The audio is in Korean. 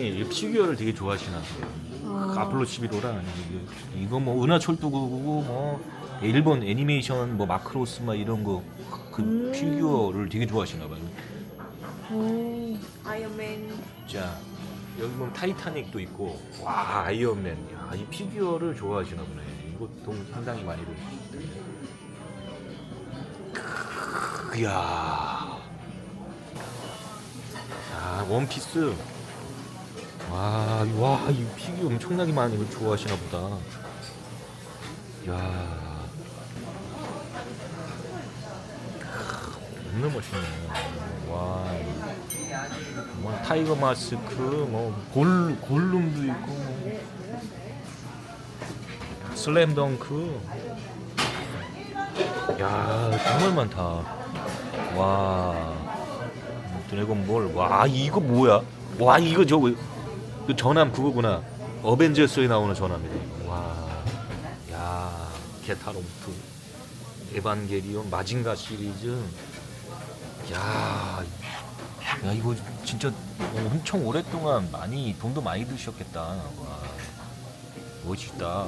이 피규어를 되게 좋아하시나 봐요. 아폴로 11호랑 이게- 이거 뭐 은하철도구고 뭐 일본 애니메이션 뭐 마크로스 막 이런 거 그 피규어를 되게 좋아하시나 봐요. 오, 아이언맨. 자 여기 보면 타이타닉도 있고 와 아이언맨 야, 이 피규어를 좋아하시나 보네. 이것도 상당히 많이 보시는데. 이야. 자 원피스. 와, 와, 이 피규어 엄청나게 많이 좋아하시나 보다. 야. 너무 멋있네. 와. 뭐 타이거 마스크, 뭐 골, 골룸도 있고, 뭐. 슬램덩크. 야, 정말 많다. 와. 드래곤볼. 와, 이거 뭐야? 와, 이거 저거 그 전함 그거구나. 어벤져스에 나오는 전함이네. 와, 야, 게타롬프, 에반게리온, 마징가 시리즈. 야, 야 이거 진짜 엄청 오랫동안 많이 돈도 많이 드셨겠다. 와, 멋있다.